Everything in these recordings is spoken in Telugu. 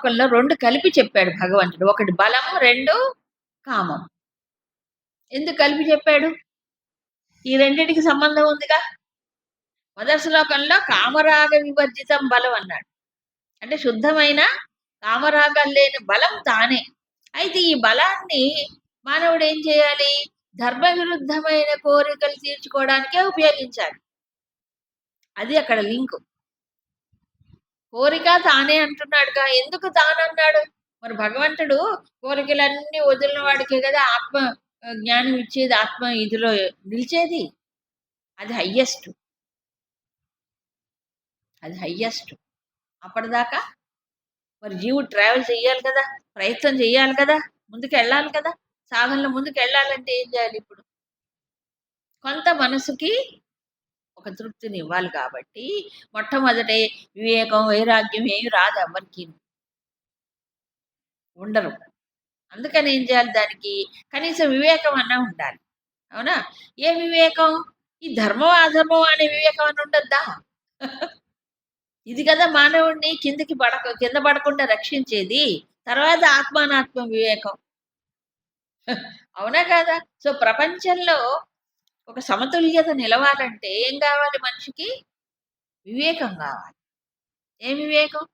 శ్లోకంలో రెండు కలిపి చెప్పాడు భగవంతుడు. ఒకటి బలం రెండు కామం ఎందుకు కలిపి చెప్పాడు? ఈ రెండింటికి సంబంధం ఉందిగా? మొదటి శ్లోకంలో కామరాగ వివర్జితం బలం అన్నాడు. అంటే శుద్ధమైన కామరాగం లేని బలం తానే. అయితే ఈ బలాన్ని మానవుడు ఏం చేయాలి? ధర్మ విరుద్ధమైన కోరికలు తీర్చుకోవడానికే ఉపయోగించాలి. అది అక్కడ లింక్. కోరిక తానే అంటున్నాడుగా. ఎందుకు తానన్నాడు? మరి భగవంతుడు కోరికలన్నీ వదిలిన వాడికే కదా ఆత్మ జ్ఞానం ఇచ్చేది ఆత్మ ఇదిలో నిలిచేది? అది హయ్యెస్ట్. అది హయ్యెస్ట్. అప్పటిదాకా మరి జీవుడు ట్రావెల్ చేయాలి కదా ప్రయత్నం చేయాలి కదా ముందుకు వెళ్ళాలి కదా సాధనలో ముందుకు వెళ్ళాలంటే ఏం చేయాలి ఇప్పుడు? కొంత మనసుకి ఒక తృప్తిని ఇవ్వాలి కాబట్టి మొట్టమొదటే వివేకం వైరాగ్యం ఏమి రాదు ఎవరికి ఉండరు. అందుకని ఏం చేయాలి దానికి? కనీసం వివేకం అన్నా ఉండాలి. అవునా? ఏ వివేకం? ఈ ధర్మం అధర్మం అనే వివేకం అని ఉండద్దా? ఇది కదా మానవుడిని కిందకి పడక కింద పడకుండా రక్షించేది. తర్వాత ఆత్మానాత్మ వివేకం. అవునా కదా? సో ప్రపంచంలో ఒక సమతుల్యత నిలవాలంటే ఏం కావాలి మనిషికి? వివేకం కావాలి. ఏం వివేకం?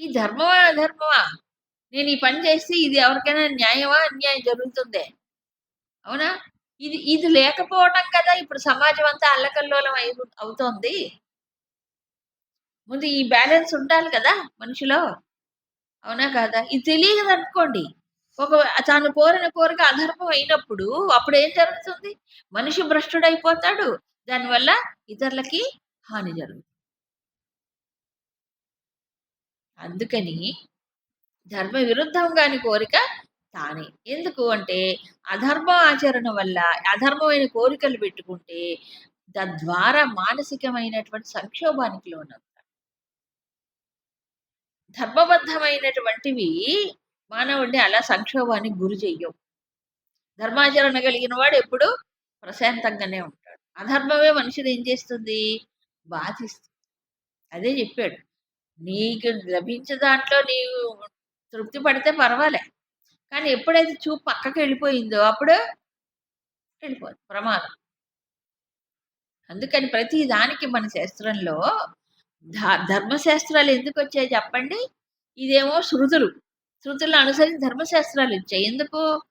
ఈ ధర్మమా అధర్మమా? నేను ఈ పని చేస్తే ఇది ఎవరికైనా న్యాయమా? అన్యాయం జరుగుతుందే. అవునా? ఇది ఇది లేకపోవటం కదా ఇప్పుడు సమాజం అంతా అల్లకల్లోలం అయి అవుతోంది. ముందు ఈ బ్యాలెన్స్ ఉండాలి కదా మనిషిలో. అవునా కాదా? ఇది తెలియదు అనుకోండి. ఒక తాను కోరిన కోరిక అధర్మం అయినప్పుడు అప్పుడు ఏం జరుగుతుంది? మనిషి భ్రష్టుడైపోతాడు. దానివల్ల ఇతరులకి హాని జరుగుతుంది. అందుకని ధర్మ విరుద్ధం కాని కోరిక తానే. ఎందుకు అంటే అధర్మ ఆచరణ వల్ల అధర్మమైన కోరికలు పెట్టుకుంటే తద్వారా మానసికమైనటువంటి సంక్షోభానికి లోనవుతాడు. ధర్మబద్ధమైనటువంటివి మానవుడిని అలా సంక్షోభానికి గురి చెయ్యవు. ధర్మాచరణ కలిగిన వాడు ఎప్పుడు ప్రశాంతంగానే ఉంటాడు. అధర్మమే మనిషిని ఏం చేస్తుంది? బాధిస్తుంది. అదే చెప్పాడు. నీకు లభించే దాంట్లో నీవు తృప్తి పడితే పర్వాలే. కానీ ఎప్పుడైతే చూపు పక్కకి వెళ్ళిపోయిందో అప్పుడు వెళ్ళిపోదు. ప్రమాదం. అందుకని ప్రతి దానికి మన శాస్త్రంలో ధ- ధర్మశాస్త్రాలు ఎందుకు వచ్చాయి చెప్పండి? ఇదేమో శృతులు. శృతులను అనుసరించి ధర్మశాస్త్రాలు ఇచ్చాయి. ఎందుకు?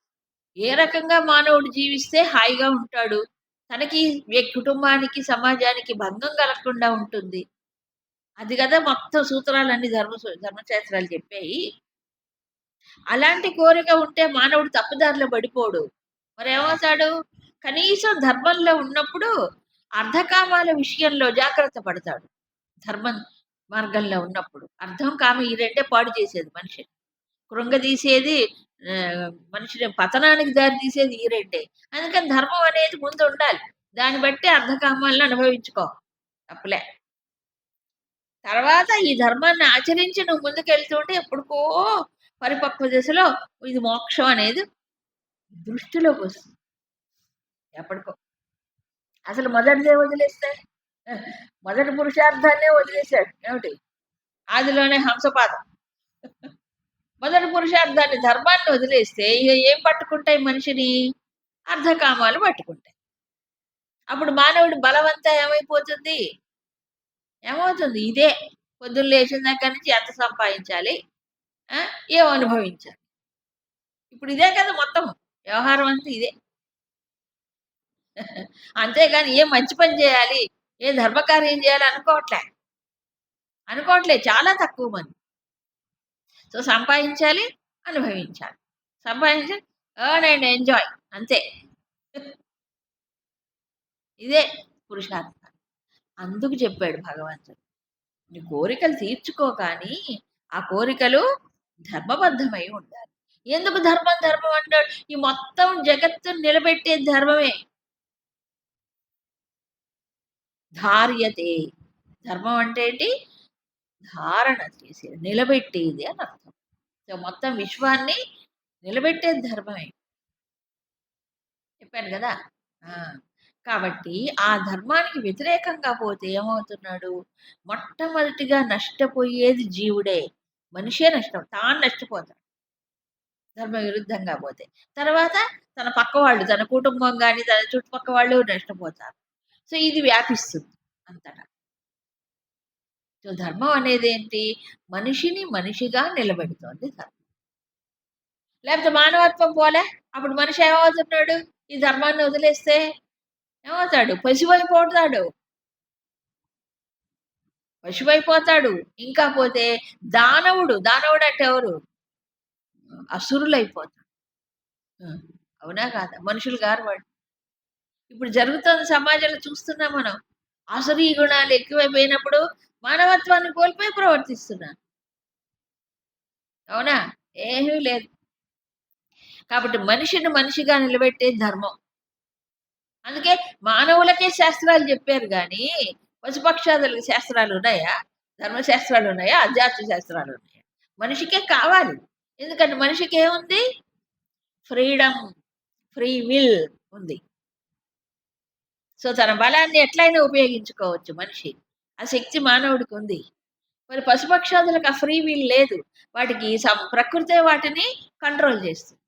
ఏ రకంగా మానవుడు జీవిస్తే హాయిగా ఉంటాడు? తనకి కుటుంబానికి సమాజానికి భంగం కలగకుండా ఉంటుంది. అది కదా మొత్తం సూత్రాలన్నీ ధర్మ ధర్మశాస్త్రాలు చెప్పాయి. అలాంటి కోరిక ఉంటే మానవుడు తప్పుదారిలో పడిపోడు. మరేమవుతాడు? కనీసం ధర్మంలో ఉన్నప్పుడు అర్ధకామాల విషయంలో జాగ్రత్త పడతాడు. ధర్మం మార్గంలో ఉన్నప్పుడు. అర్థం కామ ఈ రెండే పాడు చేసేది మనిషి కృంగదీసేది మనిషిని పతనానికి దారి తీసేది ఈ రెండే. అందుకని ధర్మం అనేది ముందు ఉండాలి. దాన్ని బట్టి అర్ధకామాలను అనుభవించుకో. తప్పులే. తర్వాత ఈ ధర్మాన్ని ఆచరించి నువ్వు ముందుకెళ్తుంటే ఎప్పుడుకో పరిపక్వ దశలో ఇది మోక్షం అనేది దృష్టిలోకి వస్తుంది. ఎప్పటికో. అసలు మొదటిదే వదిలేస్తే మొదటి పురుషార్థాన్నే వదిలేశాడు. ఏమిటి? ఆదిలోనే హంసపాదం. మొదటి పురుషార్థాన్ని ధర్మాన్ని వదిలేస్తే ఇక ఏం పట్టుకుంటాయి మనిషిని? అర్ధకామాలు పట్టుకుంటాయి. అప్పుడు మానవుడి బలవంతా ఏమైపోతుంది? ఏమవుతుంది? ఇదే పొద్దున్న లేచిన దగ్గర నుంచి ఎంత సంపాదించాలి? ఏం అనుభవించాలి? ఇప్పుడు ఇదే కదా మొత్తం. వ్యవహారం అంతా ఇదే. అంతేగాని ఏ మంచి పని చేయాలి? ఏ ధర్మకార్యం చేయాలి? అనుకోవట్లే. అనుకోవట్లే. చాలా తక్కువ మంది. సో సంపాదించాలి అనుభవించాలి. సంపాదించాలి ఎర్న్ అండ్ ఎంజాయ్ అంతే. ఇదే పురుషార్థం. అందుకు చెప్పాడు భగవంతుడు. నీ కోరికలు తీర్చుకో కానీ ఆ కోరికలు ధర్మబద్ధమై ఉండాలి. ఎందుకు ధర్మం? ధర్మం అంటాడు. ఈ మొత్తం జగత్తు నిలబెట్టే ధర్మమే. ధార్యతే. ధర్మం అంటే ఏంటి? ధారణ చేసేది. నిలబెట్టేది అని అర్థం. సో మొత్తం విశ్వాన్ని నిలబెట్టేది ధర్మమే. చెప్పాను కదా! ఆ, కాబట్టి ఆ ధర్మానికి వ్యతిరేకంగా పోతే ఏమవుతున్నాడు? మొట్టమొదటిగా నష్టపోయేది జీవుడే. మనిషే నష్టం. తాను నష్టపోతాడు. ధర్మ విరుద్ధంగా పోతే. తర్వాత తన పక్క వాళ్ళు తన కుటుంబం కానీ తన చుట్టుపక్క వాళ్ళు నష్టపోతారు. సో ఇది వ్యాపిస్తుంది అంతటా. సో ధర్మం అనేది ఏంటి మనిషిని మనిషిగా నిలబెడుతోంది ధర్మం. లేకపోతే మానవత్వం పోలే? అప్పుడు మనిషి ఏమవుతున్నాడు? ఈ ధర్మాన్ని వదిలేస్తే ఏమవుతాడు? పశువైపోతాడు. పశువైపోతాడు. ఇంకా పోతే దానవుడు దానవుడు అంటే ఎవరు? అసురులు అయిపోతాడు అవునా కాదా? మనుషులు గారు వాడు ఇప్పుడు జరుగుతున్న సమాజంలో చూస్తున్నాం మనం. అసురీ గుణాలు ఎక్కువైపోయినప్పుడు మానవత్వాన్ని కోల్పోయి ప్రవర్తిస్తున్నారు అవునా? ఏమీ లేదు. కాబట్టి మనిషిని మనిషిగా నిలబెట్టే ధర్మం. అందుకే మానవులకే శాస్త్రాలు చెప్పారు కానీ పశుపక్షాదులకి శాస్త్రాలు ఉన్నాయా? ధర్మశాస్త్రాలు ఉన్నాయా? అధ్యాత్మ శాస్త్రాలు ఉన్నాయా? మనిషికే కావాలి. ఎందుకంటే మనిషికి ఏముంది? ఫ్రీడమ్ ఫ్రీ విల్ ఉంది. సో తన బలాన్ని ఎట్లయినా ఉపయోగించుకోవచ్చు మనిషి. ఆ శక్తి మానవుడికి ఉంది. మరి పశుపక్షాదులకు ఆ ఫ్రీ వీల్ లేదు. వాటికి ప్రకృతే వాటిని కంట్రోల్ చేస్తుంది.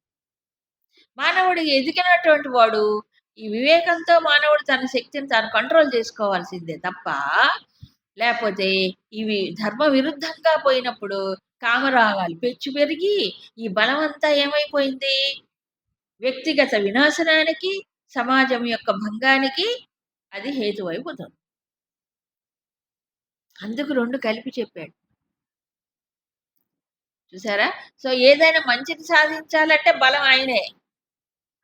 మానవుడు ఎదిగినటువంటి వాడు ఈ వివేకంతో మానవుడు తన శక్తిని తాను కంట్రోల్ చేసుకోవాల్సిందే తప్ప లేకపోతే ఇవి ధర్మ విరుద్ధంగా పోయినప్పుడు కామరాగాలు పెచ్చు పెరిగి ఈ బలం అంతా ఏమైపోయింది? వ్యక్తిగత వినాశనానికి సమాజం యొక్క భంగానికి అది హేతువైపోతుంది. అందుకు రెండు కలిపి చెప్పాడు. చూసారా? సో ఏదైనా మంచిని సాధించాలంటే బలం ఆయనే.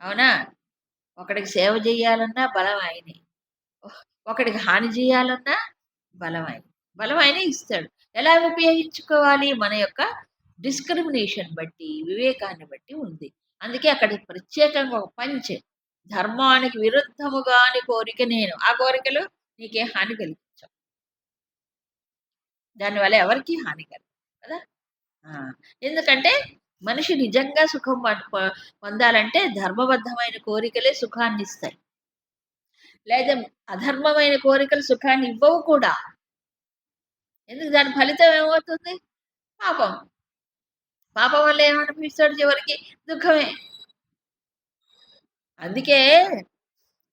అవునా? ఒకడికి సేవ చేయాలన్నా బలం ఆయనే. ఒకడికి హాని చేయాలన్నా బలం ఆయన. బలం ఆయనే ఇస్తాడు. ఎలా ఉపయోగించుకోవాలి? మన యొక్క డిస్క్రిమినేషన్ బట్టి వివేకాన్ని బట్టి ఉంది. అందుకే అక్కడ ప్రత్యేకంగా ఒక పంచ్ ధర్మానికి విరుద్ధముగాని కోరిక నేను. ఆ కోరికలు నీకే హాని కలిగి దానివల్ల ఎవరికి హాని కలగదు కదా? ఎందుకంటే మనిషి నిజంగా సుఖం పొందాలంటే ధర్మబద్ధమైన కోరికలే సుఖాన్ని ఇస్తాయి. లేదా అధర్మమైన కోరికలు సుఖాన్ని ఇవ్వవు కూడా. ఎందుకు? దాని ఫలితం ఏమవుతుంది? పాపం. పాపం వల్ల ఏమనిపిస్తాడు చివరికి? దుఃఖమే. అందుకే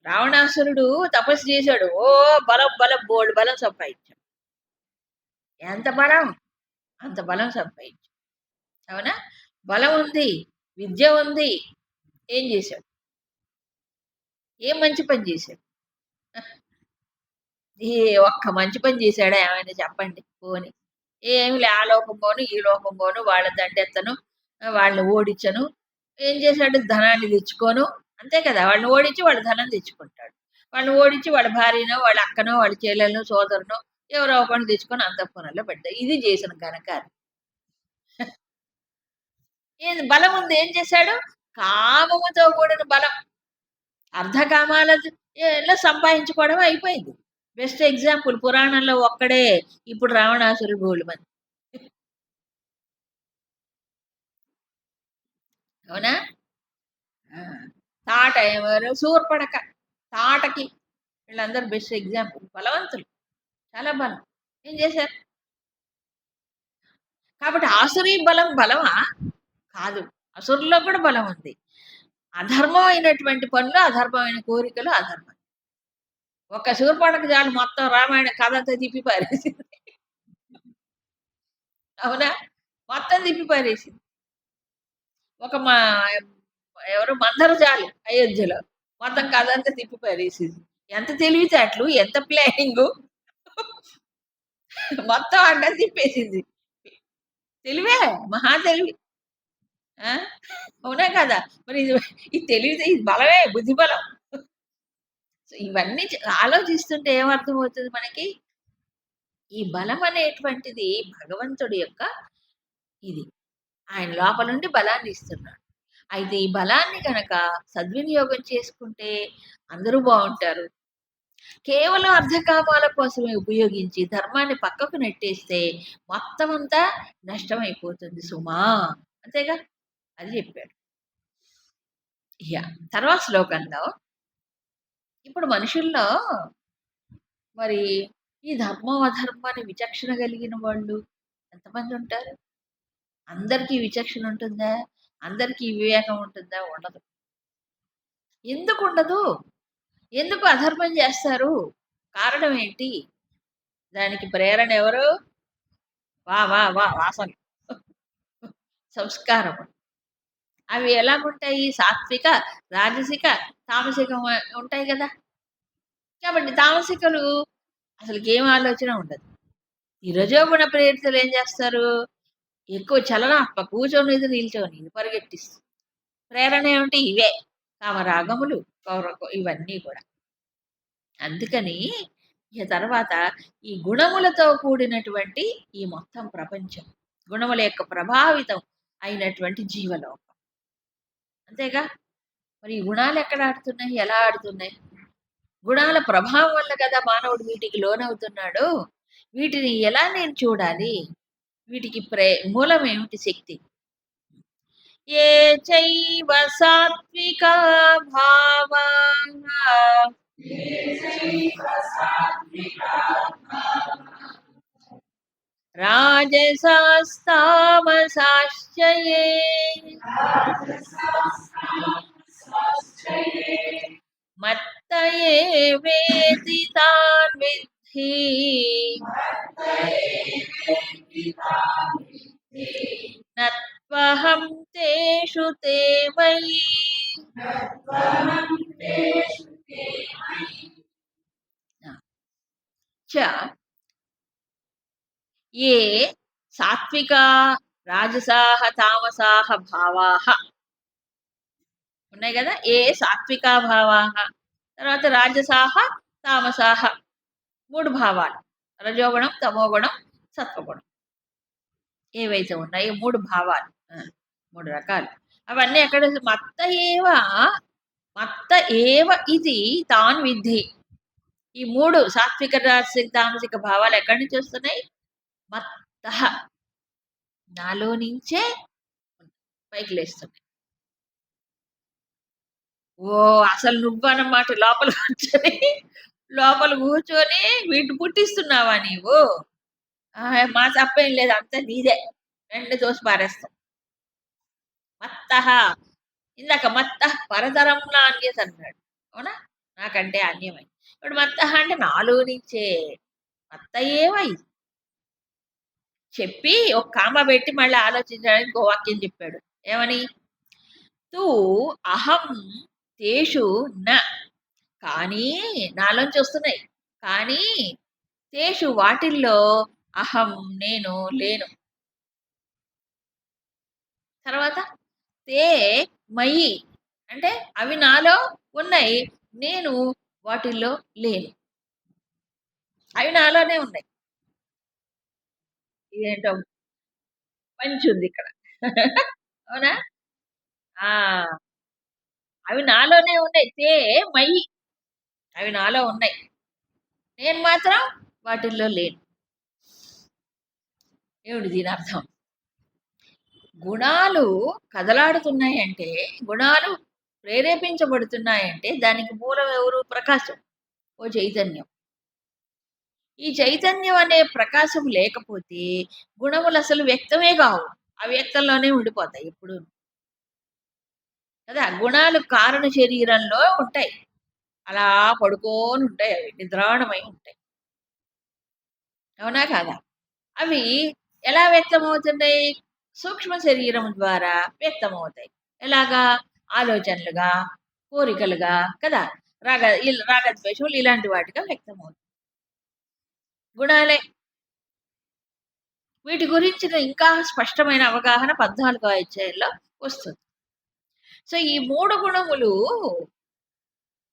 రావణాసురుడు తపస్సు చేశాడు. ఓ బలం బలం బోల్డ్ బలం సంపాదించాడు. ఎంత బలం? అంత బలం సంపాదించు. అవునా? బలం ఉంది విద్య ఉంది. ఏం చేశాడు ఏం మంచి పని చేశాడు ఏ ఒక్క మంచి పని చేశాడా ఏమైనా చెప్పండి పోని. ఏమి లే ఆ లోకం పోను ఈ లోకం పోను వాళ్ళ దండెత్తను వాళ్ళని ఓడించను. ఏం చేశాడు? ధనాన్ని తెచ్చుకోను. అంతే కదా? వాళ్ళని ఓడించి వాళ్ళ ధనం తెచ్చుకుంటాడు. వాళ్ళని ఓడించి వాళ్ళ భార్యనో వాళ్ళ అక్కనో వాళ్ళ చెల్లెలను సోదరునో ఎవరో పని తెచ్చుకొని అంతఃపురంలో పెట్టారు ఇది చేసిన ఘనకార్యం. ఏం బలం ఉంది. ఏం చేశాడు? కామముతో కూడిన బలం. అర్ధకామాలలో సంపాదించుకోవడం అయిపోయింది. బెస్ట్ ఎగ్జాంపుల్ పురాణంలో ఒక్కడే ఇప్పుడు రావణాసురు గోల్డ్ మంది. అవునా? తాట ఎవరు? సూర్పడక తాటకి. వీళ్ళందరూ బెస్ట్ ఎగ్జాంపుల్ బలవంతులు. చాలా బలం. ఏం చేశారు? కాబట్టి ఆసురీ బలం బలమా? కాదు. అసురులో కూడా బలం ఉంది. అధర్మమైనటువంటి పనులు అధర్మమైన కోరికలు అధర్మం. ఒక శూర్పణకు చాలు మొత్తం రామాయణ కథ అంతా తిప్పి పారేసింది. అవునా? మొత్తం తిప్పి పారేసింది. ఒక మా ఎవరు? మందర చాలు అయోధ్యలో మొత్తం కథ అంతా తిప్పి పారేసింది. ఎంత తెలివితేటలు ఎంత ప్లానింగు మొత్తం అడ్డం తిప్పేసింది. తెలివే? మహా తెలివి. అవునా కదా? మరి ఇది ఈ తెలివి ఇది బలమే బుద్ధి బలం ఇవన్నీ ఆలోచిస్తుంటే ఏమర్థమవుతుంది మనకి? ఈ బలం అనేటువంటిది భగవంతుడి యొక్క ఇది. ఆయన లోపల నుండి బలాన్ని ఇస్తున్నాడు. అయితే ఈ బలాన్ని కనుక సద్వినియోగం చేసుకుంటే అందరూ బాగుంటారు. కేవలం అర్ధకామాల కోసమే ఉపయోగించి ధర్మాన్ని పక్కకు నెట్టేస్తే మొత్తం అంతా నష్టమైపోతుంది సుమా. అంతేగా? అది చెప్పాడు. యా తర్వాత శ్లోకంలో ఇప్పుడు మనుషుల్లో మరి ఈ ధర్మం అధర్మాన్ని విచక్షణ కలిగిన వాళ్ళు ఎంతమంది ఉంటారు? అందరికీ విచక్షణ ఉంటుందా? అందరికీ వివేకం ఉంటుందా? ఉండదు. ఎందుకు ఉండదు? ఎందుకు అధర్మం చేస్తారు? కారణం ఏంటి? దానికి ప్రేరణ ఎవరు? వా వా వా వాసన. సంస్కారం. అవి ఎలా ఉంటాయి? సాత్విక రాజసిక తామసిక ఉంటాయి కదా? కాబట్టి తామసికలు అసలు ఏం ఆలోచన ఉండదు. ఈ రజోగుణ ప్రేరితులు ఏం చేస్తారు? ఎక్కువ చలనాత్మ కూర్చొని ఇది నిల్చొని ఇది పరిగెట్టిస్తుంది ప్రేరణ ఏమిటి? ఇవే. కామరాగములు కౌర ఇవన్నీ కూడా. అందుకని ఇక తర్వాత ఈ గుణములతో కూడినటువంటి ఈ మొత్తం ప్రపంచం గుణముల యొక్క ప్రభావితం అయినటువంటి జీవలోకం. అంతేగా? మరి ఈ గుణాలు ఎక్కడ ఆడుతున్నాయి? ఎలా ఆడుతున్నాయి? గుణాల ప్రభావం వల్ల కదా మానవుడు వీటికి లోనవుతున్నాడు. వీటిని ఎలా నేను చూడాలి? వీటికి ప్రే మూలం ఏమిటి శక్తి? ఏ చైవ సాత్విక భావా రాజసాస్తామసాశ్చ ఏ మత్త ఏ వేది తాన్ విద్ధి నత్వహం తేషు తే మయి చ ఏ సాత్విక రాజసాహ తామసాహ భావాహ ఉన్నాయి కదా ఏ సాత్విక భావాహ తర్వాత రాజసాహ తామసాహ మూడు భావాలు రజోగుణం తమోగుణం సత్వగుణం ఏవైతే ఉన్నాయో మూడు భావాలు ఆ, మూడు రకాలు. అవన్నీ ఎక్కడ మత్త ఏవ మత్త ఏవ ఇది తాన్ విద్ధి. ఈ మూడు సాత్విక రాసిక తామసిక భావాలు ఎక్కడి నుంచి వస్తున్నాయి? మత్త నాలో నుంచే పైకి లేస్తున్నాయి. ఓ అసలు నువ్వన్నమాట లోపల కూర్చొని లోపల కూర్చొని వీటి పుట్టిస్తున్నావా నీవు? మా తప్పేం లేదు అంతా నీదే. రెండు దోసి పారేస్తాం. మత్తహ ఇందాక మత్త పరతరం అన్యత అన్నాడు. అవునా? నాకంటే అన్యమై. ఇప్పుడు మత్త అంటే నాలో నుంచే. మత్త ఏమై చెప్పి ఒక కామ పెట్టి మళ్ళీ ఆలోచించడానికి ఇంకో వాక్యం చెప్పాడు. ఏమని? తూ అహం తేషు న. కానీ నాలోంచి వస్తున్నాయి. కానీ తేషు వాటిల్లో అహం నేను లేను. తర్వాత? తే మయి. అంటే అవి నాలో ఉన్నాయి. నేను వాటిల్లో లేను. అవి నాలోనే ఉన్నాయి. ఇదేంటో మంచి ఉంది ఇక్కడ. అవునా? ఆ. అవి నాలోనే ఉన్నాయి. తే మయి. అవి నాలో ఉన్నాయి. నేను మాత్రం వాటిల్లో లేను. ఏమిటి దీని అర్థం? గుణాలు కదలాడుతున్నాయంటే గుణాలు ప్రేరేపించబడుతున్నాయంటే దానికి మూలం ఎవరు? ప్రకాశం. ఓ చైతన్యం. ఈ చైతన్యం అనే ప్రకాశం లేకపోతే గుణములు అసలు వ్యక్తమే కావు. అవ్యక్తంలోనే ఉండిపోతాయి ఎప్పుడు కదా! గుణాలు కారణ శరీరంలో ఉంటాయి. అలా పడుకోని ఉంటాయి అవి నిద్రాణమై ఉంటాయి. అవునా కాదా? అవి ఎలా వ్యక్తమవుతున్నాయి? సూక్ష్మ శరీరం ద్వారా వ్యక్తమవుతాయి. ఎలాగా? ఆలోచనలుగా కోరికలుగా కదా? రాగ రాగద్వేషములు ఇలాంటి వాటిగా వ్యక్తమవుతాయి. గుణాలే. వీటి గురించిన ఇంకా స్పష్టమైన అవగాహన పద్నాలుగో అధ్యాయంలో వస్తుంది. సో ఈ మూడు గుణములు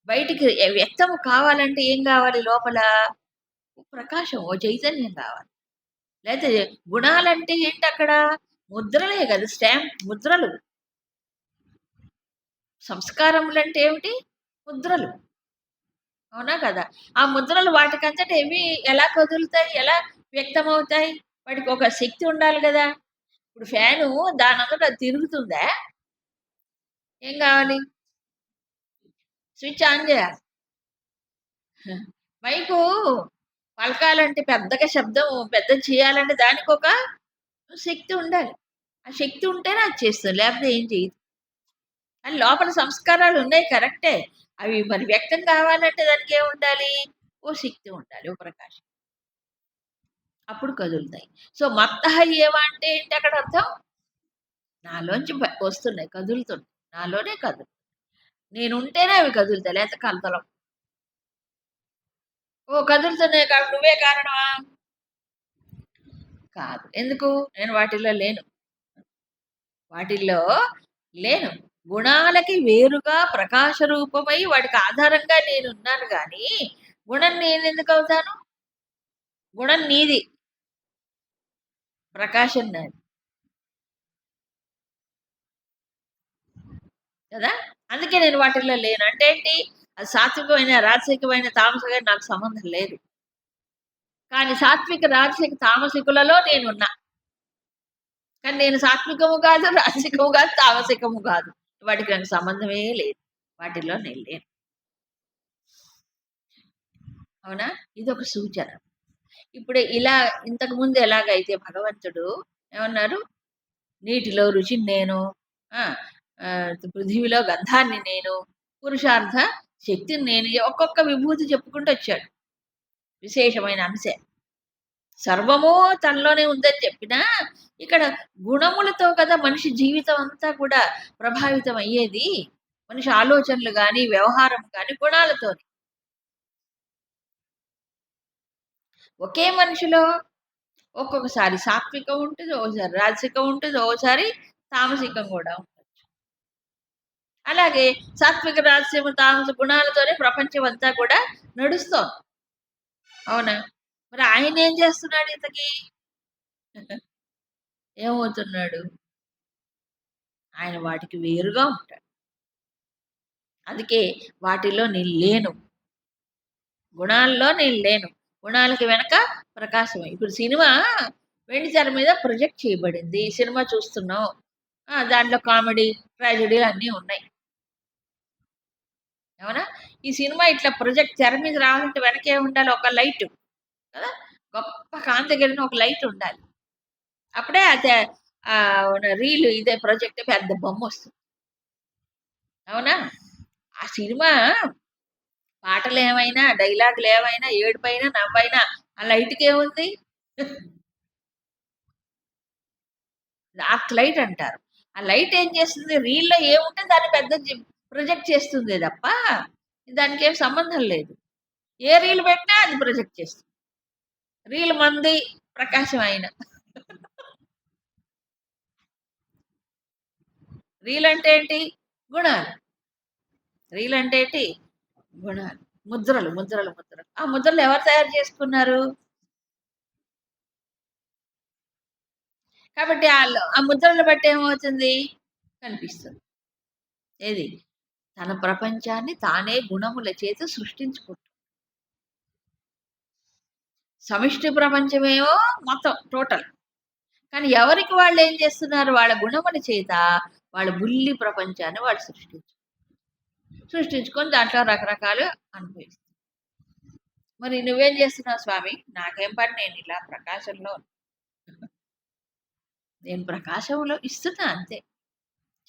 బయటికి వ్యక్తము కావాలంటే ఏం కావాలి లోపల? ప్రకాశం ఓ చైతన్యం కావాలి. లేకపోతే గుణాలంటే ఏంటి అక్కడ ముద్రలే కదా స్టాంప్ ముద్రలు. సంస్కారములు అంటే ఏమిటి? ముద్రలు. అవునా కదా? ఆ ముద్రలు వాటికంతట ఏవి ఎలా కదులుతాయి ఎలా వ్యక్తమవుతాయి? వాటికి ఒక శక్తి ఉండాలి కదా? ఇప్పుడు ఫ్యాను దాని అంతటా అది తిరుగుతుందా? ఏం కావాలి? స్విచ్ ఆన్ చేయాలి. మైకు పలకాలంటే పెద్దగా శబ్దం పెద్ద చేయాలంటే దానికి ఒక శక్తి ఉండాలి. ఆ శక్తి ఉంటేనే అది చేస్తుంది. లేకపోతే ఏం చేయదు. అని లోపల సంస్కారాలు ఉన్నాయి కరెక్టే. అవి మరి వ్యక్తం కావాలంటే దానికి ఏం ఉండాలి? ఓ శక్తి ఉండాలి ఓ ప్రకాశం. అప్పుడు కదులుతాయి. సో మత్త ఏవా అంటే ఏంటి అక్కడ అర్థం? నాలోంచి వస్తున్నాయి కదులుతున్నాయి. నాలోనే కదులు నేను ఉంటేనే అవి కదులుతాయి. లేకపోతే కలతలం. ఓ కదులుతున్నాయి కాబట్టి నువ్వే కారణమా? కాదు. ఎందుకు? నేను వాటిల్లో లేను. వాటిల్లో లేను. గుణాలకి వేరుగా ప్రకాశ రూపమై వాటికి ఆధారంగా నేను ఉన్నాను కానీ గుణం నేను ఎందుకు అవుతాను? గుణం నీది. ప్రకాశం నాది. కదా? అందుకే నేను వాటిల్లో లేను. అంటే ఏంటి? అది సాత్వికమైన రాజసికమైన తామసమైన నాకు సంబంధం లేదు. కానీ సాత్విక రాజసిక తామసికులలో నేనున్నా. కానీ నేను సాత్వికము కాదు రాజసికము కాదు తామసికము కాదు. వాటికి నాకు సంబంధమే లేదు. వాటిలో నేను లేను. అవునా? ఇది ఒక సూచన. ఇప్పుడు ఇలా ఇంతకు ముందు ఎలాగైతే భగవంతుడు ఏమన్నారు? నీటిలో రుచిని నేను ఆ, పృథివిలో గంధాన్ని నేను పురుషార్థ శక్తిని నేను ఒక్కొక్క విభూతి చెప్పుకుంటూ వచ్చాడు. విశేషమైన అంశం. సర్వము తనలోనే ఉందని చెప్పినా ఇక్కడ గుణములతో కదా మనిషి జీవితం అంతా కూడా ప్రభావితం అయ్యేది. మనిషి ఆలోచనలు కానీ వ్యవహారం కానీ గుణాలతో ఒకే మనిషిలో ఒక్కొక్కసారి సాత్వికం ఉంటుంది ఓసారి రాజసికం ఉంటుంది ఓసారి తామసికం కూడా ఉండొచ్చు. అలాగే సాత్విక రాజసిక తామస గుణాలతోనే ప్రపంచం అంతా కూడా నడుస్తోంది. అవునా? మరి ఆయన ఏం చేస్తున్నాడు ఇతకి ఏమవుతున్నాడు? ఆయన వాటికి వేరుగా ఉంటాడు. అందుకే వాటిలో నేను లేను. గుణాల్లో నేను లేను. గుణాలకి వెనక ప్రకాశం ఇప్పుడు సినిమా వెండి తెర మీద ప్రొజెక్ట్ చేయబడింది. సినిమా చూస్తున్నాం దాంట్లో కామెడీ ట్రాజడీ అన్నీ ఉన్నాయి. అవునా ఈ సినిమా ఇట్లా ప్రొజెక్ట్ తెర మీద రావాలంటే వెనకే ఉండాలి ఒక లైట్. కదా? గొప్ప కాంతి కలిగిన ఒక లైట్ ఉండాలి. అప్పుడే అదే రీల్ ఇదే ప్రాజెక్ట్ పెద్ద బొమ్మ వస్తుంది. అవునా? ఆ సినిమా పాటలు ఏమైనా డైలాగులు ఏమైనా ఏడుపైనా నవ్వైనా ఆ లైట్కి ఏముంది డార్క్ లైట్ అంటారు. ఆ లైట్ ఏం చేస్తుంది? రీల్లో ఏముంటే దాన్ని పెద్ద ప్రొజెక్ట్ చేస్తుంది తప్ప దానికి ఏం సంబంధం లేదు. ఏ రీల్ పెట్టినా అది ప్రొజెక్ట్ చేస్తుంది. రీల్ మంది ప్రకాశం అయిన. రీల్ అంటే ఏంటి? గుణాలు. రీల్ అంటే ఏంటి? గుణాలు. ముద్రలు ముద్రలు ముద్రలు. ఆ ముద్రలు ఎవరు తయారు చేసుకున్నారు? కాబట్టి ఆ ఆ ముద్రలు బట్టి ఏమవుతుంది? కనిపిస్తుంది. ఏది? తన ప్రపంచాన్ని తానే గుణముల చేత సృష్టించుకుంటుంది. సమిష్టి ప్రపంచమేమో మొత్తం టోటల్. కానీ ఎవరికి వాళ్ళు ఏం చేస్తున్నారు? వాళ్ళ గుణముల చేత వాళ్ళ బుల్లి ప్రపంచాన్ని వాళ్ళు సృష్టించు సృష్టించుకొని దాంట్లో రకరకాలు అనుభవిస్తారు మరి నువ్వేం చేస్తున్నావు స్వామి? నాకేం పని? నేను ఇలా ప్రకాశంలో నేను ప్రకాశంలో ఇస్తున్నా అంతే.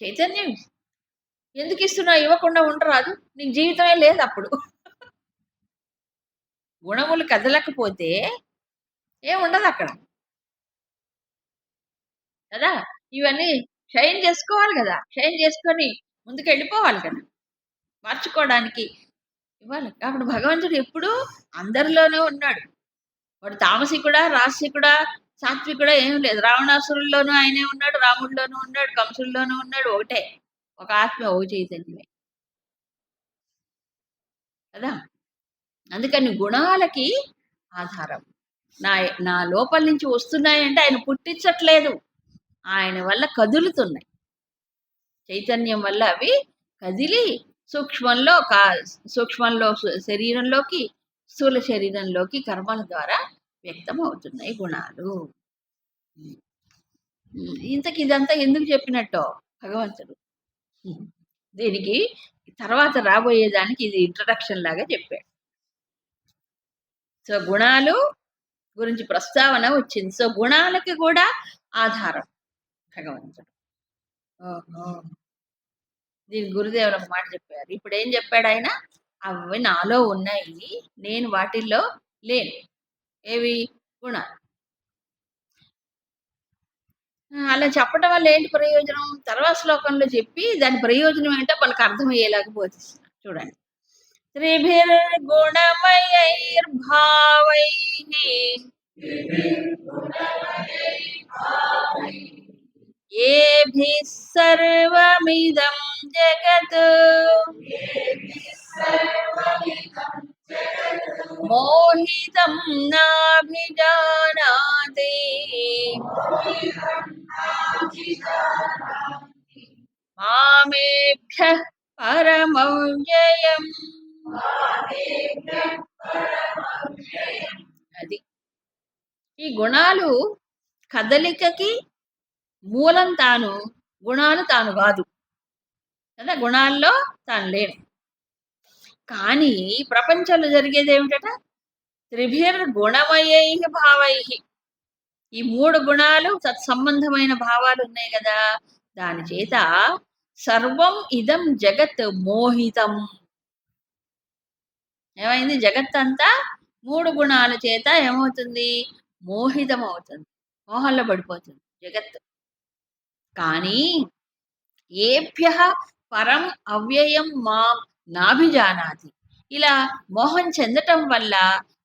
చైతన్యం ఇస్తున్నా. ఎందుకు ఇస్తున్నా? ఇవ్వకుండా ఉండరాదు. నీకు జీవితమే లేదు అప్పుడు. గుణములు కదలకపోతే ఏం ఉండదు అక్కడ. కదా? ఇవన్నీ క్షయం చేసుకోవాలి కదా? క్షయం చేసుకొని ముందుకు వెళ్ళిపోవాలి కదా? మార్చుకోవడానికి ఇవ్వాలి. కాబట్టి భగవంతుడు ఎప్పుడు అందరిలోనే ఉన్నాడు. వాడు తామసికుడా రాసికుడా సాత్వికుడా ఏం లేదు. రావణాసురుల్లోనూ ఆయనే ఉన్నాడు రాముడిలోనూ ఉన్నాడు కంసుల్లోనూ ఉన్నాడు ఒకటే. ఒక ఆత్మ ఓ చైతన్యమే కదా? అందుకని గుణాలకి ఆధారం. నా నా లోపల నుంచి వస్తున్నాయంటే ఆయన పుట్టించట్లేదు. ఆయన వల్ల కదులుతున్నాయి. చైతన్యం వల్ల అవి కదిలి సూక్ష్మంలో కా సూక్ష్మంలో శరీరంలోకి స్థూల శరీరంలోకి కర్మల ద్వారా వ్యక్తం అవుతున్నాయి గుణాలు ఇంతకి ఇదంతా ఎందుకు చెప్పినట్టో భగవంతుడు దీనికి తర్వాత రాబోయేదానికి ఇది ఇంట్రడక్షన్ లాగా చెప్పాడు సో గుణాలు గురించి ప్రస్తావన వచ్చింది. సో గుణాలకి కూడా ఆధారం భగవంతుడు. దీని గురుదేవులు ఒక మాట చెప్పారు. ఇప్పుడు ఏం చెప్పాడు ఆయన? అవి నాలో ఉన్నాయి నేను వాటిల్లో లేను. ఏవి? గుణాలు. అలా చెప్పడం వల్ల ఏంటి ప్రయోజనం? తర్వాత శ్లోకంలో చెప్పి దాని ప్రయోజనం ఏంటో వాళ్ళకి అర్థమయ్యేలాగా బోధిస్తున్నా చూడండి. త్రిభిర్గుణమయైర్భావై ఏభి సర్వమిదం జగత్ మోహితం నాభిజానాతి మామేభ్య పరమవ్యయం అది. ఈ గుణాలు కదలికకి మూలం తాను గుణాలు తాను కాదు. కదా గుణాల్లో తాను లేను కానీ ప్రపంచంలో జరిగేది ఏమిటట? త్రిభిర్ గుణమయై భావై. ఈ మూడు గుణాలు తత్సంబంధమైన భావాలు ఉన్నాయి కదా దాని చేత సర్వం ఇదం జగత్ మోహితం. ఏమైంది? జగత్ అంతా మూడు గుణాల చేత ఏమవుతుంది? మోహితం అవుతుంది మోహంలో పడిపోతుంది జగత్ కానీ ఏభ్య పరం అవ్యయం మా నాభిజానాతి. ఇలా మోహం చెందటం వల్ల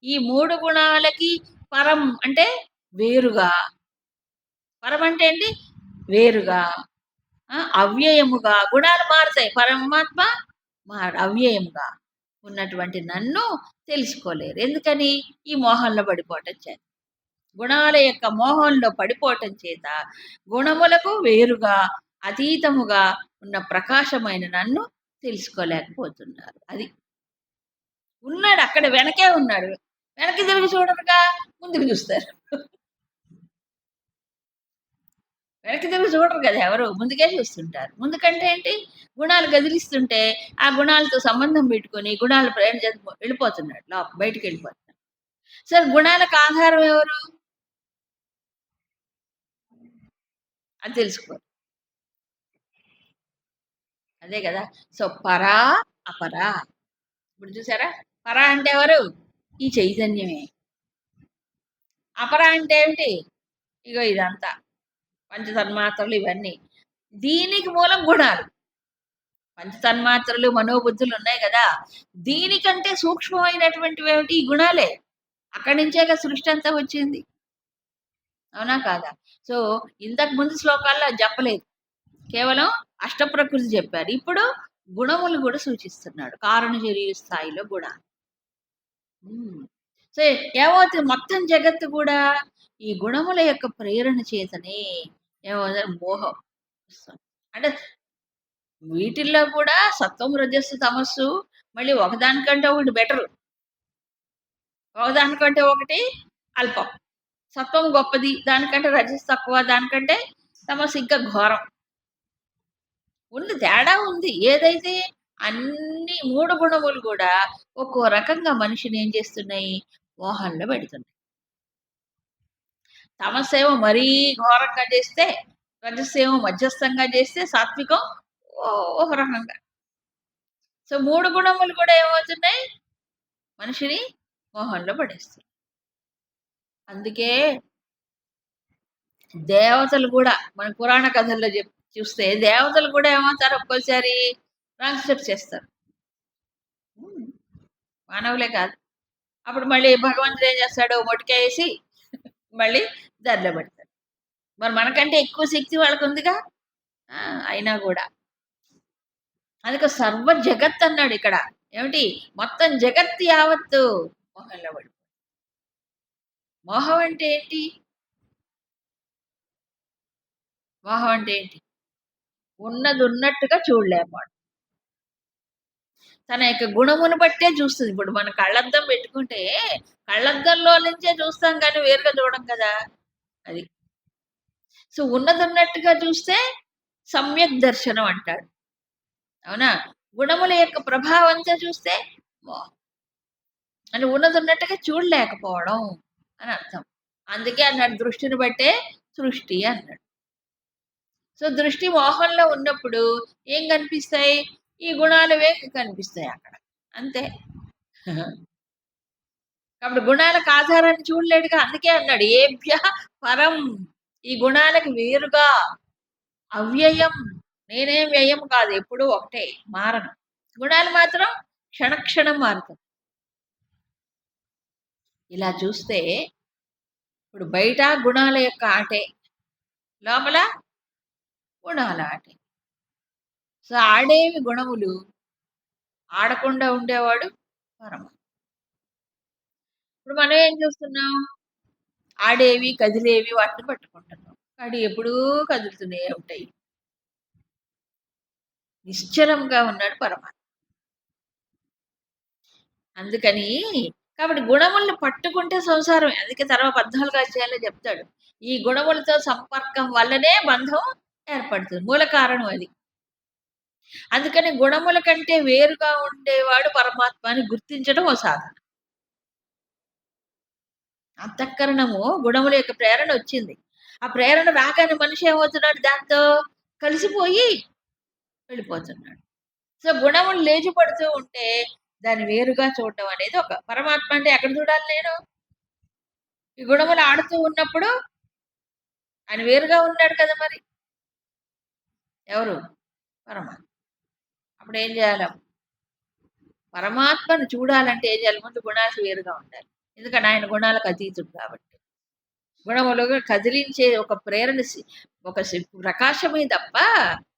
ఈ మూడు గుణాలకి పరం అంటే వేరుగా. పరం అంటే ఏంటి? వేరుగా. అవ్యయముగా గుణాలు మారుతాయి. పరమాత్మ మారు అవ్యయముగా ఉన్నటువంటి నన్ను తెలుసుకోలేరు. ఎందుకని? ఈ మోహంలో పడిపోవటం చేత. గుణాల యొక్క మోహంలో పడిపోవటం చేత గుణములకు వేరుగా అతీతముగా ఉన్న ప్రకాశమైన నన్ను తెలుసుకోలేకపోతున్నారు. అది ఉన్నాడు అక్కడ వెనకే ఉన్నాడు. వెనక్కి తిరిగి చూడరుగా ముందుకు చూస్తారు. వెనక్కి తిరిగి చూడరు కదా ఎవరు? ముందుకే చూస్తుంటారు. ముందుకంటే ఏంటి? గుణాలు గదిలిస్తుంటే ఆ గుణాలతో సంబంధం పెట్టుకొని గుణాలు ప్రయాణం చేసి వెళ్ళిపోతున్నాడు. లోపల బయటికి వెళ్ళిపోతున్నాడు. సరే గుణాలకు ఆధారం ఎవరు? అది తెలుసుకో అదే కదా. సో పరా అపరా. ఇప్పుడు చూసారా? పరా అంటే ఎవరు? ఈ చైతన్యమే. అపరా అంటే ఏమిటి ఇగో ఇదంతా. పంచతన్మాత్రలు ఇవన్నీ. దీనికి మూలం గుణాలు. పంచతన్మాత్రలు మనోబుద్ధులు ఉన్నాయి కదా. దీనికంటే సూక్ష్మమైనటువంటివి ఏమిటి? ఈ గుణాలే. అక్కడి నుంచేగా సృష్టి అంతా వచ్చింది. అవునా కాదా? సో ఇంతకు ముందు శ్లోకాల్లో చెప్పలేదు. కేవలం అష్టప్రకృతి చెప్పారు. ఇప్పుడు గుణములు కూడా సూచిస్తున్నాడు. కారణజరీయ స్థాయిలో గుణాలు. సో ఏమవుతుంది? మొత్తం జగత్తు కూడా ఈ గుణముల యొక్క ప్రేరణ చేతనే ఏమో మోహం. అంటే వీటిల్లో కూడా సత్వం రజస్సు తమస్సు మళ్ళీ ఒకదానికంటే ఒకటి బెటర్. ఒకదానికంటే ఒకటి అల్పం. సత్వం గొప్పది దానికంటే రజస్ తక్కువ దానికంటే తమస్సు ఇంకా ఘోరం. ఉంది తేడా ఉంది. ఏదైతే అన్ని మూడు గుణములు కూడా ఒక్కో రకంగా మనిషిని ఏం చేస్తున్నాయి? మోహంలో పెడుతున్నాయి. తమస్సేమో మరీ ఘోరంగా చేస్తే రజస్సేమో మధ్యస్థంగా చేస్తే సాత్వికం ఓ- ఒక రకంగా. సో మూడు గుణములు కూడా ఏమవుతున్నాయి? మనిషిని మోహంలో పడేస్తుంది అందుకే దేవతలు కూడా మన పురాణ కథల్లో చెప్ చూస్తే దేవతలు కూడా ఏమవుతారు? ఒక్కోసారి రాంగ్ చేస్తారు. మానవులే కాదు. అప్పుడు మళ్ళీ భగవంతుడు ఏం చేస్తాడు? మొటికేసి మళ్ళీ దారిలో పడతారు. మరి మనకంటే ఎక్కువ శక్తి వాళ్ళకు ఉందిగా అయినా కూడా. అందుకే సర్వ జగత్ అన్నాడు ఇక్కడ. ఏమిటి? మొత్తం జగత్ యావత్తు మోహంలో పడి మోహం అంటే ఏంటి? మోహం అంటే ఏంటి? ఉన్నది ఉన్నట్టుగా చూడలేకపోవడం తన యొక్క గుణమును బట్టే చూస్తుంది. ఇప్పుడు మన కళ్ళద్దం పెట్టుకుంటే కళ్ళద్దంలో నుంచే చూస్తాం కానీ వేరుగా చూడం కదా అది. సో ఉన్నది ఉన్నట్టుగా చూస్తే సమ్యక్ దర్శనం అంటాడు. అవునా? గుణముల యొక్క ప్రభావంతో చూస్తే అని ఉన్నది ఉన్నట్టుగా చూడలేకపోవడం అని అర్థం. అందుకే అన్నాడు దృష్టిని బట్టే సృష్టి అన్నాడు. సో దృష్టి మోహంలో ఉన్నప్పుడు ఏం కనిపిస్తాయి? ఈ గుణాలవే కనిపిస్తాయి అక్కడ. అంతే. కాబట్టి గుణాలకు ఆధారాన్ని చూడలేడుగా. అందుకే అన్నాడు ఏభ్య పరం ఈ గుణాలకు వేరుగా. అవ్యయం. నేనేం వ్యయం కాదు ఎప్పుడూ ఒకటే మారను. గుణాలు మాత్రం క్షణక్షణం మారుతాయి. ఇలా చూస్తే ఇప్పుడు బయట గుణాల యొక్క ఆటే లోపల గుణాల ఆటే. సో ఆడేవి గుణములు. ఆడకుండా ఉండేవాడు పరమ. ఇప్పుడు మనం ఏం చూస్తున్నాం? ఆడేవి కదిలేవి వాటిని పట్టుకుంటున్నాం. వాడు ఎప్పుడూ కదులుతూనే ఉంటాయి. నిశ్చలంగా ఉన్నాడు పరమాత్మ. అందుకని కాబట్టి గుణములను పట్టుకుంటే సంసారం అందుకే తర్వాత పద్నాలుగు అధ్యాయంలో చెప్తాడు. ఈ గుణములతో సంపర్కం వల్లనే బంధం ఏర్పడుతుంది. మూల కారణం అది. అందుకని గుణముల కంటే వేరుగా ఉండేవాడు పరమాత్మ అని గుర్తించడం ఓ సాధన. అంతఃకరణము గుణముల యొక్క ప్రేరణ వచ్చింది. ఆ ప్రేరణ రాగానే మనిషి ఏమవుతున్నాడు? దాంతో కలిసిపోయి వెళ్ళిపోతున్నాడు. సో గుణములు లేచిపడుతూ ఉంటే దాన్ని వేరుగా చూడటం అనేది ఒక పరమాత్మ అంటే ఎక్కడ చూడాలి నేను? ఈ గుణములు ఆడుతూ ఉన్నప్పుడు ఆయన వేరుగా ఉన్నాడు కదా మరి? ఎవరు? పరమాత్మ. అప్పుడు ఏం చేయాలి పరమాత్మను చూడాలంటే ఏం చేయాలి ముందు గుణాలు వేరుగా ఉండాలి. ఎందుకంటే ఆయన గుణాలకు అతీతుడు కాబట్టి. గుణములుగా కదిలించే ఒక ప్రేరణ ఒక ప్రకాశమే తప్ప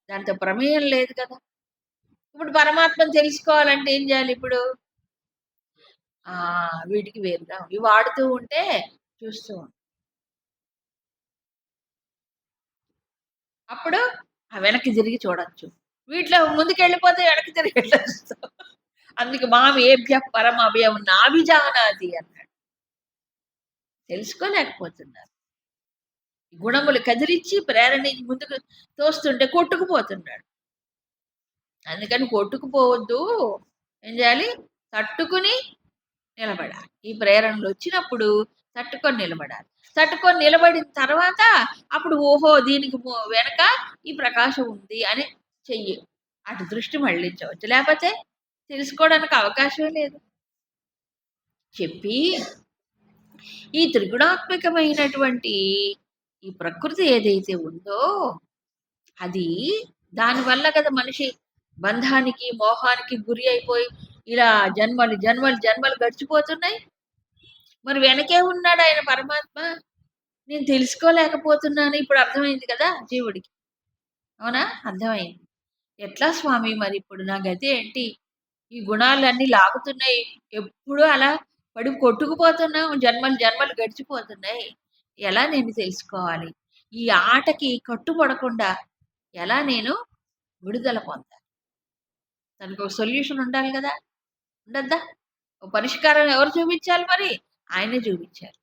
దాంతో ప్రమేయం లేదు కదా. ఇప్పుడు పరమాత్మను తెలుసుకోవాలంటే ఏం చేయాలి ఇప్పుడు? ఆ వీటికి వేరుగా ఇవి వాడుతూ ఉంటే చూస్తూ అప్పుడు ఆ వెనక్కి తిరిగి చూడొచ్చు. వీటిలో ముందుకు వెళ్ళిపోతే వెనక్కి తిరిగి వెళ్ళొచ్చు. అందుకే మాం ఏభ్య నాభిజానాది అన్నాడు. తెలుసుకోలేకపోతున్నారు. గుణములు కదిలిచ్చి ప్రేరణ ముందుకు తోస్తుంటే కొట్టుకుపోతున్నాడు. అందుకని కొట్టుకుపోవద్దు. ఏం చేయాలి? తట్టుకుని నిలబడాలి. ఈ ప్రేరణలు వచ్చినప్పుడు తట్టుకొని నిలబడాలి. తట్టుకొని నిలబడిన తర్వాత అప్పుడు ఓహో దీనికి వెనక ఈ ప్రకాశం ఉంది అని చెయ్యి. అటు దృష్టి మళ్ళించవచ్చు. లేకపోతే తెలుసుకోవడానికి అవకాశం లేదు. చెప్పి ఈ త్రిగుణాత్మకమైనటువంటి ఈ ప్రకృతి ఏదైతే ఉందో అది దానివల్ల కదా మనిషి బంధానికి మోహానికి గురి అయిపోయి ఇలా జన్మలు జన్మలు జన్మలు గడిచిపోతున్నాయి. మరి వెనకే ఉన్నాడు ఆయన పరమాత్మ. నేను తెలుసుకోలేకపోతున్నాను. ఇప్పుడు అర్థమైంది కదా జీవుడికి. అవునా? అర్థమైంది. ఎట్లా స్వామి మరి ఇప్పుడు నా గతి ఏంటి? ఈ గుణాలన్నీ లాగుతున్నాయి. ఎప్పుడు అలా పడి కొట్టుకుపోతున్నాం. జన్మలు జన్మలు గడిచిపోతున్నాయి. ఎలా నేను తెలుసుకోవాలి? ఈ ఆటకి కట్టుబడకుండా ఎలా నేను విడుదల పొందాలి? దానికి ఒక సొల్యూషన్ ఉండాలి కదా? ఉండద్దా? ఒక పరిష్కారం ఎవరు చూపించాలి మరి? ఆయనే చూపించారు